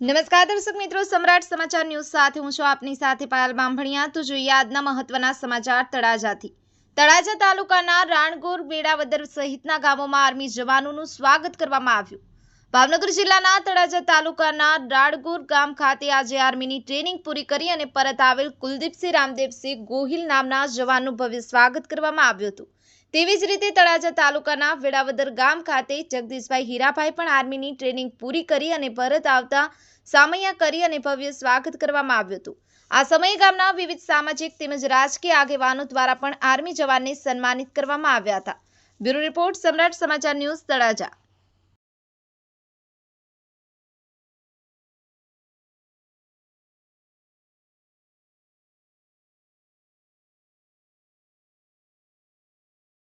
નમસ્કાર દર્શક મિત્રો, સમ્રાટ સમાચાર ન્યૂઝ સાથે હું છું આપની સાથે પાયલ બાંભણિયા. તો જોઈએ આજના મહત્વના સમાચાર તળાજાથી. તળાજા તાલુકાના રાણગોર બેડાવદર સહિતના ગામોમાં આર્મી જવાનોનું સ્વાગત કરવામાં આવ્યું. ભાવનગર જિલ્લાના તળાજા તાલુકાના રાણગોર ગામ ખાતે આજે આર્મીની ટ્રેનિંગ પૂરી કરી અને પરત આવેલ કુલદીપસિંહ રામદેવસિંહ ગોહિલ નામના જવાનનું ભવ્ય સ્વાગત કરવામાં આવ્યું હતું. તેવી જ રીતે તળાજા તાલુકાના વેડાવદર ગામ ખાતે જગદીશભાઈ હીરાભાઈ પણ આર્મીની ટ્રેનિંગ પૂરી કરી અને પરત આવતા સામૈયા કરી અને ભવ્ય સ્વાગત કરવામાં આવ્યું હતું. આ સમયે ગામના વિવિધ સામાજિક તેમજ રાજકીય આગેવાનો દ્વારા પણ આર્મી જવાનને સન્માનિત કરવામાં આવ્યા હતા. બ્યુરો રિપોર્ટ સમ્રાટ સમાચાર ન્યૂઝ તળાજા.